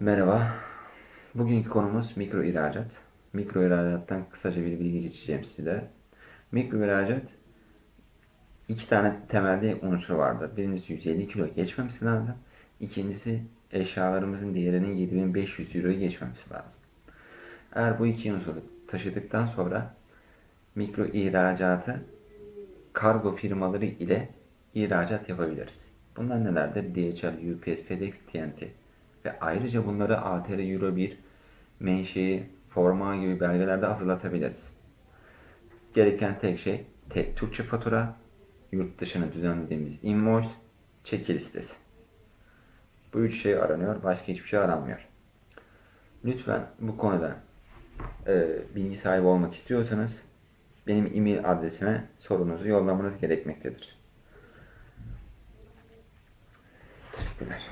Merhaba. Bugünkü konumuz mikro ihracat. Mikro ihracattan kısaca bir bilgi geçeceğim size. Mikro ihracat iki tane temelde unsur vardı. Birincisi 150 kilo geçmemesi lazım. İkincisi eşyalarımızın değerinin 7500 euroyu geçmemesi lazım. Eğer bu iki unsuru taşıdıktan sonra mikro ihracatı kargo firmaları ile ihracat yapabiliriz. Bunlar nelerdir? DHL, UPS, FedEx, TNT. Ve ayrıca bunları ATR Euro 1, menşei, forma gibi belgelerde hazırlatabiliriz. Gereken tek şey tek Türkçe fatura, yurt dışına düzenlediğimiz invoice, çeki listesi. Bu üç şey aranıyor, başka hiçbir şey aranmıyor. Lütfen bu konuda e, bilgi sahibi olmak istiyorsanız benim e-mail adresime sorunuzu yollamanız gerekmektedir. Teşekkürler.